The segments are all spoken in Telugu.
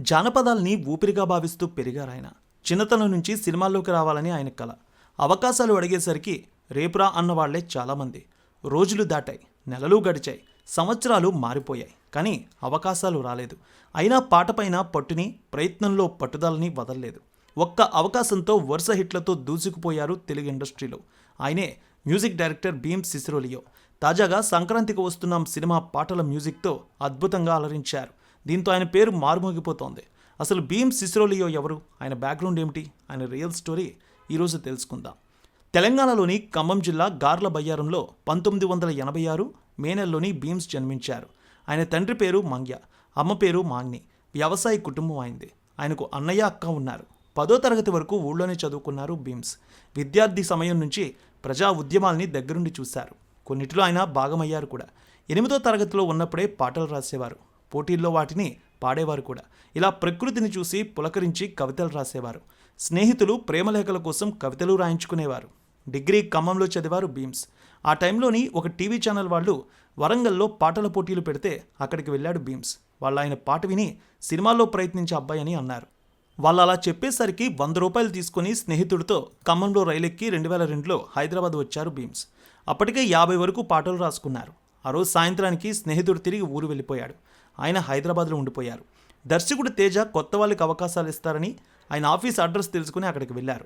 జానపదాల్ని ఊపిరిగా భావిస్తూ పెరిగారాయన చిన్నతనం నుంచి సినిమాల్లోకి రావాలని ఆయన కల. అవకాశాలు అడిగేసరికి రేపురా అన్నవాళ్ళే చాలామంది. రోజులు దాటాయి నెలలు గడిచాయి సంవత్సరాలు మారిపోయాయి. కానీ అవకాశాలు రాలేదు. అయినా పాటపైన పట్టుని ప్రయత్నంలో పట్టుదలని వదలలేదు. ఒక్క అవకాశంతో వరుస హిట్లతో దూసుకుపోయారు తెలుగు ఇండస్ట్రీలో. ఆయనే మ్యూజిక్ డైరెక్టర్ భీమ్ సిసిరోలియో. తాజాగా సంక్రాంతికి వస్తున్నాం సినిమా పాటల మ్యూజిక్తో అద్భుతంగా అలరించారు. దీంతో ఆయన పేరు మారుమోగిపోతోంది. అసలు భీమ్ సిసిరోలియో ఎవరు? ఆయన బ్యాక్గ్రౌండ్ ఏమిటి? ఆయన రియల్ స్టోరీ ఈరోజు తెలుసుకుందాం. తెలంగాణలోని ఖమ్మం జిల్లా గార్ల బయ్యారంలో పంతొమ్మిది వందల ఎనభై ఆరు మే నెలలోని భీమ్స్ జన్మించారు. ఆయన తండ్రి పేరు మంగ్య అమ్మ పేరు మాంగ్ని వ్యవసాయ కుటుంబం అయింది. ఆయనకు అన్నయ్య అక్క ఉన్నారు. పదో తరగతి వరకు ఊళ్ళోనే చదువుకున్నారు భీమ్స్. విద్యార్థి సమయం నుంచి ప్రజా ఉద్యమాల్ని దగ్గరుండి చూశారు. కొన్నిటిలో ఆయన భాగమయ్యారు కూడా. ఎనిమిదో తరగతిలో ఉన్నప్పుడే పాటలు రాసేవారు. పోటీల్లో వాటిని పాడేవారు కూడా. ఇలా ప్రకృతిని చూసి పులకరించి కవితలు రాసేవారు. స్నేహితులు ప్రేమలేఖల కోసం కవితలు రాయించుకునేవారు. డిగ్రీ ఖమ్మంలో చదివారు భీమ్స్. ఆ టైంలోని ఒక టీవీ ఛానల్ వాళ్ళు వరంగల్లో పాటల పోటీలు పెడితే అక్కడికి వెళ్ళాడు భీమ్స్. వాళ్ళు ఆయన పాట విని సినిమాల్లో ప్రయత్నించే అబ్బాయి అని అన్నారు. వాళ్ళు అలా చెప్పేసరికి వంద రూపాయలు తీసుకుని స్నేహితుడితో ఖమ్మంలో రైలెక్కి రెండు వేల రెండులో హైదరాబాద్ వచ్చారు భీమ్స్. అప్పటికే యాభై వరకు పాటలు రాసుకున్నారు. ఆ రోజు సాయంత్రానికి స్నేహితుడు తిరిగి ఊరు వెళ్ళిపోయాడు. ఆయన హైదరాబాద్లో ఉండిపోయారు. దర్శకుడు తేజ కొత్త వాళ్ళకి అవకాశాలు ఇస్తారని ఆయన ఆఫీస్ అడ్రస్ తెలుసుకుని అక్కడికి వెళ్ళారు.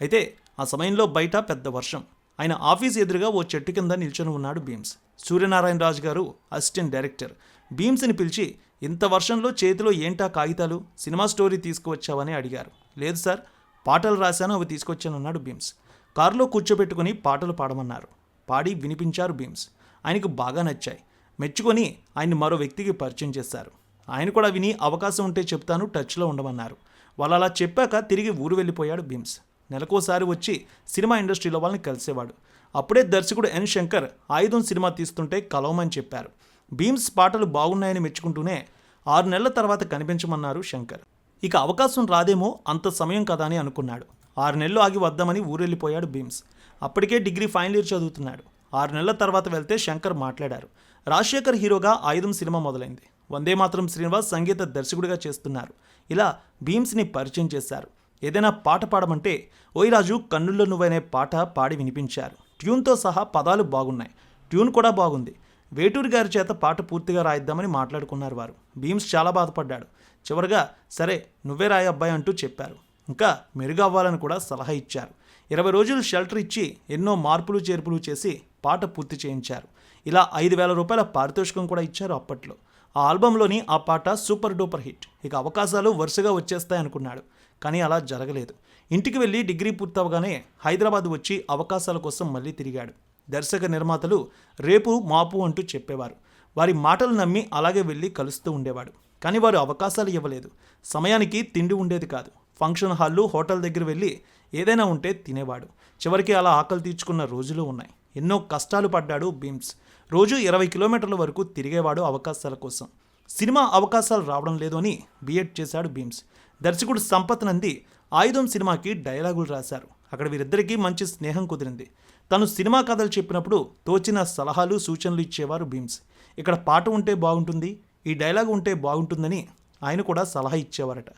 అయితే ఆ సమయంలో బయట పెద్ద వర్షం. ఆయన ఆఫీస్ ఎదురుగా ఓ చెట్టు కింద నిల్చొని ఉన్నాడు భీమ్స్. సూర్యనారాయణ రాజు గారు అసిస్టెంట్ డైరెక్టర్. భీమ్స్ని పిలిచి ఇంత వర్షంలో చేతిలో ఏంటా కాగితాలు? సినిమా స్టోరీ తీసుకువచ్చావని అడిగారు. లేదు సార్ పాటలు రాశాను అవి తీసుకొచ్చానన్నాడు భీమ్స్. కారులో కూర్చోబెట్టుకుని పాటలు పాడమన్నారు. పాడి వినిపించారు భీమ్స్. ఆయనకు బాగా నచ్చాయి. మెచ్చుకొని ఆయన్ని మరో వ్యక్తికి పరిచయం చేశారు. ఆయన కూడా విని అవకాశం ఉంటే చెప్తాను టచ్లో ఉండమన్నారు. వాళ్ళు అలా చెప్పాక తిరిగి ఊరు వెళ్ళిపోయాడు భీమ్స్. నెలకోసారి వచ్చి సినిమా ఇండస్ట్రీలో వాళ్ళని కలిసేవాడు. అప్పుడే దర్శకుడు ఎన్ శంకర్ ఆయుధం సినిమా తీస్తుంటే కలవమని చెప్పారు. భీమ్స్ పాటలు బాగున్నాయని మెచ్చుకుంటూనే ఆరు నెలల తర్వాత కనిపించమన్నారు శంకర్. ఇక అవకాశం రాదేమో అంత సమయం కదా అని అనుకున్నాడు. ఆరు నెలలు ఆగి వద్దామని ఊరెళ్ళిపోయాడు భీమ్స్. అప్పటికే డిగ్రీ ఫైనల్ ఇయర్ చదువుతున్నాడు. ఆరు నెలల తర్వాత వెళ్తే శంకర్ మాట్లాడారు. రాజశేఖర్ హీరోగా ఆయుధం సినిమా మొదలైంది. వందే మాత్రం శ్రీనివాస్ సంగీత దర్శకుడిగా చేస్తున్నారు. ఇలా భీమ్స్ని పరిచయం చేశారు. ఏదైనా పాట పాడమంటే ఓయ్ రాజు కన్నుల్లో నువ్వనే పాట పాడి వినిపించారు. ట్యూన్తో సహా పదాలు బాగున్నాయి. ట్యూన్ కూడా బాగుంది. వేటూరి గారి చేత పాట పూర్తిగా రాయిద్దామని మాట్లాడుకున్నారు వారు. భీమ్స్ చాలా బాధపడ్డాడు. చివరిగా సరే నువ్వే రాయి అబ్బాయి అంటూ చెప్పారు. ఇంకా మెరుగు అవ్వాలని కూడా సలహా ఇచ్చారు. ఇరవై రోజులు షెల్టర్ ఇచ్చి ఎన్నో మార్పులు చేర్పులు చేసి పాట పూర్తి చేయించారు. ఇలా ఐదు వేల రూపాయల పారితోషికం కూడా ఇచ్చారు అప్పట్లో. ఆ ఆల్బంలోని ఆ పాట సూపర్ డూపర్ హిట్. ఇక అవకాశాలు వరుసగా వచ్చేస్తాయి అనుకున్నాడు. కానీ అలా జరగలేదు. ఇంటికి వెళ్ళి డిగ్రీ పూర్తవగానే హైదరాబాద్ వచ్చి అవకాశాల కోసం మళ్ళీ తిరిగాడు. దర్శక నిర్మాతలు రేపు మాపు అంటూ చెప్పేవారు. వారి మాటలు నమ్మి అలాగే వెళ్ళి కలుస్తూ ఉండేవాడు. కానీ వారు అవకాశాలు ఇవ్వలేదు. సమయానికి తిండి ఉండేది కాదు. ఫంక్షన్ హాళ్ళు హోటల్ దగ్గర వెళ్ళి ఏదైనా ఉంటే తినేవాడు. చివరికి అలా ఆకలి తీర్చుకున్న రోజులు ఉన్నాయి. ఎన్నో కష్టాలు పడ్డాడు భీమ్స్. రోజు ఇరవై కిలోమీటర్ల వరకు తిరిగేవాడు అవకాశాల కోసం. సినిమా అవకాశాలు రావడం లేదు అని బిఎడ్ చేశాడు భీమ్స్. దర్శకుడు సంపత్ నంది ఆయుధం సినిమాకి డైలాగులు రాశారు. అక్కడ వీరిద్దరికీ మంచి స్నేహం కుదిరింది. తను సినిమా కథలు చెప్పినప్పుడు తోచిన సలహాలు సూచనలు ఇచ్చేవారు భీమ్స్. ఇక్కడ పాట ఉంటే బాగుంటుంది ఈ డైలాగ్ ఉంటే బాగుంటుందని ఆయన కూడా సలహా ఇచ్చేవారట.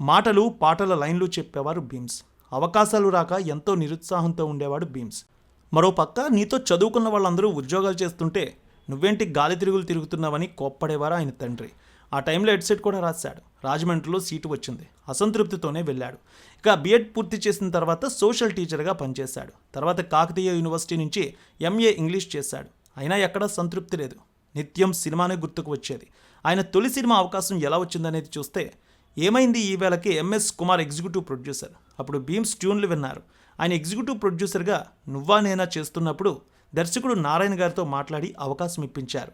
మాటలు పాటల లైన్లు చెప్పేవారు భీమ్స్. అవకాశాలు రాక ఎంతో నిరుత్సాహంతో ఉండేవాడు భీమ్స్. మరోపక్క నీతో చదువుకున్న వాళ్ళందరూ ఉద్యోగాలు చేస్తుంటే నువ్వేంటి గాలి తిరుగులు తిరుగుతున్నావని కోప్పడేవారు ఆయన తండ్రి. ఆ టైంలో హెడ్సెట్ కూడా రాశాడు. రాజమండ్రిలో సీటు వచ్చింది. అసంతృప్తితోనే వెళ్ళాడు. ఇక బీఎడ్ పూర్తి చేసిన తర్వాత సోషల్ టీచర్గా పనిచేశాడు. తర్వాత కాకతీయ యూనివర్సిటీ నుంచి ఎంఏ ఇంగ్లీష్ చేశాడు. అయినా ఎక్కడా సంతృప్తి లేదు. నిత్యం సినిమానే గుర్తుకు వచ్చేది. ఆయన తొలి సినిమా అవకాశం ఎలా వచ్చిందనేది చూస్తే ఏమైంది ఈ వేళకి ఎంఎస్ కుమార్ ఎగ్జిక్యూటివ్ ప్రొడ్యూసర్? అప్పుడు భీమ్స్ ట్యూన్లు విన్నారు. ఆయన ఎగ్జిక్యూటివ్ ప్రొడ్యూసర్గా నువ్వా నేనా చేస్తున్నప్పుడు దర్శకుడు నారాయణ గారితో మాట్లాడి అవకాశం ఇప్పించారు.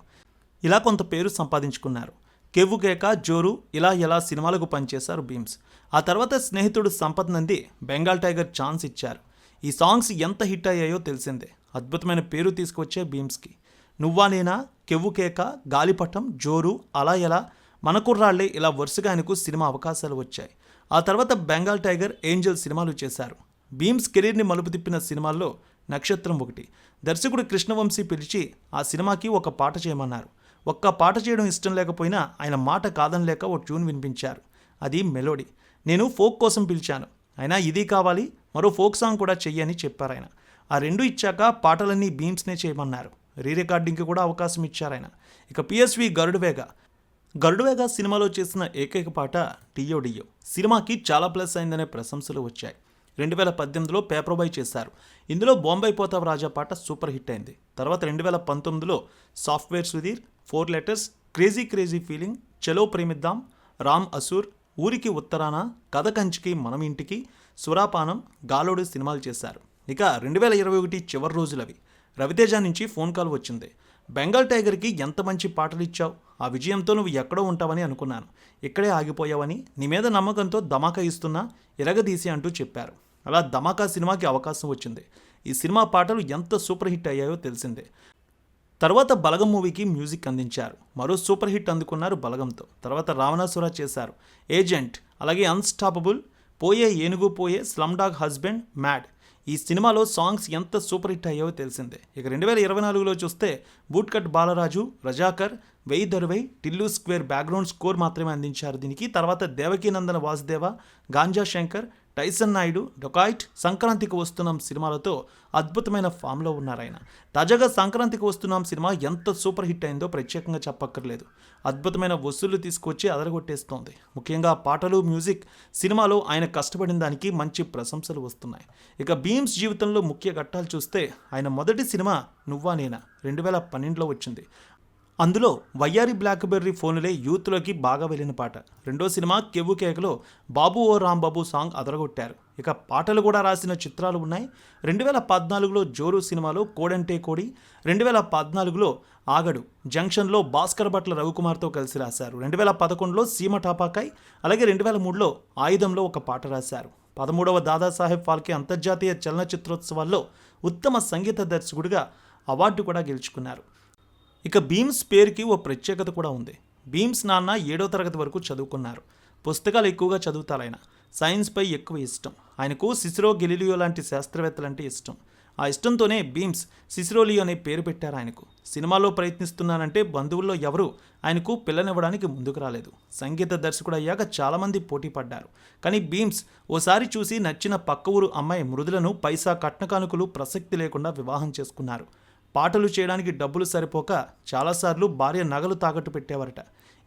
ఇలా కొంత పేరు సంపాదించుకున్నారు. కెవ్వు కేక జోరు ఇలా ఎలా సినిమాలకు పనిచేశారు భీమ్స్. ఆ తర్వాత స్నేహితుడు సంపత్ నంది బెంగాల్ టైగర్ ఛాన్స్ ఇచ్చారు. ఈ సాంగ్స్ ఎంత హిట్ అయ్యాయో తెలిసిందే. అద్భుతమైన పేరు తీసుకొచ్చే భీమ్స్కి. నువ్వా నేనా కెవ్వు కేక గాలిపటం జోరు అలా ఎలా మన కుర్రాళ్ళే ఇలా వరుసగా ఆయనకు సినిమా అవకాశాలు వచ్చాయి. ఆ తర్వాత బెంగాల్ టైగర్ ఏంజల్ సినిమాలు చేశారు. భీమ్స్ కెరీర్ని మలుపు తిప్పిన సినిమాల్లో నక్షత్రం ఒకటి. దర్శకుడు కృష్ణవంశీ పిలిచి ఆ సినిమాకి ఒక పాట చేయమన్నారు. ఒక్క పాట చేయడం ఇష్టం లేకపోయినా ఆయన మాట కాదనలేక ఓ ట్యూన్ వినిపించారు. అది మెలోడీ. నేను ఫోక్ కోసం పిలిచాను. అయినా ఇది కావాలి మరో ఫోక్ సాంగ్ కూడా చెయ్యని చెప్పారు ఆయన. ఆ రెండు ఇచ్చాక పాటలన్నీ బీమ్స్నే చేయమన్నారు. రీ రికార్డింగ్కి కూడా అవకాశం ఇచ్చారు ఆయన. ఇక పిఎస్వి గరుడువేగ గరుడువేగ సినిమాలో చేసిన ఏకైక పాట డియో డియో సినిమాకి చాలా ప్లస్ అయిందనే ప్రశంసలు వచ్చాయి. రెండు వేల పద్దెనిమిదిలో పేపర్ బాయ్ చేశారు. ఇందులో బొంబాయి పోతావు రాజా పాట సూపర్ హిట్ అయింది. తర్వాత రెండు వేల పంతొమ్మిదిలో software Sudheer four letters crazy crazy feeling Chalo Premiddam Ram అసూర్ ఊరికి ఉత్తరాన కథ కంచికి మనం ఇంటికి సురాపానం గాలోడు సినిమాలు చేశారు. ఇక రెండు వేల ఇరవై ఒకటి చివరి రోజులవి. రవితేజ నుంచి ఫోన్ కాల్ వచ్చింది. బెంగాల్ టైగర్కి ఎంత మంచి పాటలు ఇచ్చావు? ఆ విజయంతో నువ్వు ఎక్కడో ఉంటావని అనుకున్నాను. ఇక్కడే ఆగిపోయావని నీ మీద నమ్మకంతో ధమాకా ఇస్తున్నా ఇరగదీసి అంటూ చెప్పారు. అలా ధమాకా సినిమాకి అవకాశం వచ్చింది. ఈ సినిమా పాటలు ఎంత సూపర్ హిట్ అయ్యాయో తెలిసిందే. తర్వాత బలగం మూవీకి మ్యూజిక్ అందించారు. మరో సూపర్ హిట్ అందుకున్నారు బలగంతో. తర్వాత రావణాసుర చేశారు. ఏజెంట్ అలాగే అన్స్టాపబుల్ పోయే ఏనుగు పోయే స్లమ్ డాగ్ హస్బెండ్ మ్యాడ్. ఈ సినిమాలో సాంగ్స్ ఎంత సూపర్ హిట్ అయ్యాయో తెలిసిందే. ఇక రెండు వేల ఇరవై నాలుగులో చూస్తే బూట్కట్ బాలరాజు రజాకర్ వెయ్యి దరువై టిల్లు స్క్వేర్ బ్యాక్గ్రౌండ్ స్కోర్ మాత్రమే అందించారు దీనికి. తర్వాత దేవకీనందన వాసుదేవ గాంజా శంకర్ టైసన్ నాయుడు డొకాయిట్ సంక్రాంతికి వస్తున్నాం సినిమాలతో అద్భుతమైన ఫామ్లో ఉన్నారు ఆయన. తాజాగా సంక్రాంతికి వస్తున్నాం సినిమా ఎంత సూపర్ హిట్ అయిందో ప్రత్యేకంగా చెప్పక్కర్లేదు. అద్భుతమైన వసూళ్ళు తీసుకొచ్చి అదరగొట్టేస్తోంది. ముఖ్యంగా పాటలు మ్యూజిక్ సినిమాలో ఆయన కష్టపడిన దానికి మంచి ప్రశంసలు వస్తున్నాయి. ఇక బీమ్స్ జీవితంలో ముఖ్య ఘట్టాలు చూస్తే ఆయన మొదటి సినిమా నువ్వా నేనా? రెండు వేల పన్నెండులో వచ్చింది. అందులో వయ్యారి బ్లాక్బెర్రీ ఫోన్లే యూత్లోకి బాగా వెళ్ళిన పాట. రెండో సినిమా కెవ్వు కేకలో బాబు ఓ రాంబాబు సాంగ్ అదరగొట్టారు. ఇక పాటలు కూడా రాసిన చిత్రాలు ఉన్నాయి. రెండు వేల పద్నాలుగులో జోరు సినిమాలో కోడంటే కోడి రెండు వేల పద్నాలుగులో ఆగడు జంక్షన్లో భాస్కర్ భట్ల రవికుమార్తో కలిసి రాశారు. రెండు వేల పదకొండులో సీమ టాపాకాయ్ అలాగే రెండు వేల మూడులో ఆయుధంలో ఒక పాట రాశారు. పదమూడవ దాదాసాహెబ్ ఫాల్కే అంతర్జాతీయ చలనచిత్రోత్సవాల్లో ఉత్తమ సంగీత దర్శకుడిగా అవార్డు కూడా గెలుచుకున్నారు. ఇక భీమ్స్ పేరుకి ఓ ప్రత్యేకత కూడా ఉంది. భీమ్స్ నాన్న ఏడో తరగతి వరకు చదువుకున్నారు. పుస్తకాలు ఎక్కువగా చదువుతారు ఆయన. సైన్స్పై ఎక్కువ ఇష్టం. ఆయనకు సిసిరో గెలిలియో లాంటి శాస్త్రవేత్తలంటే ఇష్టం. ఆ ఇష్టంతోనే భీమ్స్ సిసిరోలియో అనే పేరు పెట్టారు ఆయనకు. సినిమాలో ప్రయత్నిస్తున్నానంటే బంధువుల్లో ఎవరు ఆయనకు పిల్లనివ్వడానికి ముందుకు రాలేదు. సంగీత దర్శకుడు అయ్యాక చాలామంది పోటీ పడ్డారు. కానీ భీమ్స్ ఓసారి చూసి నచ్చిన పక్క ఊరు అమ్మాయి మృదులను పైసా కట్నకానుకలు ప్రసక్తి లేకుండా వివాహం చేసుకున్నారు. పాటలు చేయడానికి డబ్బులు సరిపోక చాలాసార్లు భార్య నగలు తాకట్టు పెట్టేవారట.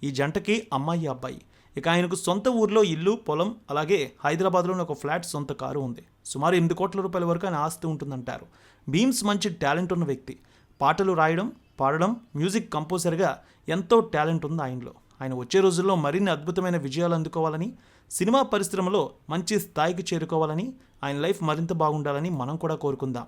ఈ జంటకి అమ్మాయి అబ్బాయి. ఇక ఆయనకు సొంత ఊర్లో ఇల్లు పొలం అలాగే హైదరాబాద్లోని ఒక ఫ్లాట్ సొంత కారు ఉంది. సుమారు ఎనిమిది కోట్ల రూపాయల వరకు ఆయన ఆస్తి ఉంటుందంటారు. బీమ్స్ మంచి టాలెంట్ ఉన్న వ్యక్తి. పాటలు రాయడం పాడడం మ్యూజిక్ కంపోజర్గా ఎంతో టాలెంట్ ఉంది ఆయనలో. ఆయన వచ్చే రోజుల్లో మరిన్ని అద్భుతమైన విజయాలు అందుకోవాలని సినిమా పరిశ్రమలో మంచి స్థాయికి చేరుకోవాలని ఆయన లైఫ్ మరింత బాగుండాలని మనం కూడా కోరుకుందాం.